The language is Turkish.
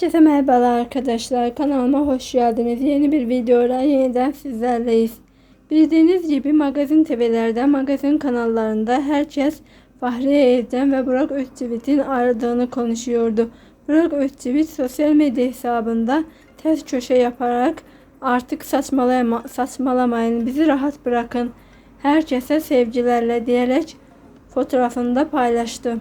Herkese merhabalar arkadaşlar. Kanalıma hoş geldiniz. Yeni bir videoyla yeniden sizlerleyiz. Bildiğiniz gibi magazin TV'lerde, magazin kanallarında herkes Fahriye evden ve Burak Özçivit'in aradığını konuşuyordu. Burak Özçivit sosyal medya hesabında ters köşe yaparak artık saçmalama, saçmalamayın bizi rahat bırakın. Herkese sevgilerle diyerek fotoğrafını da paylaştı.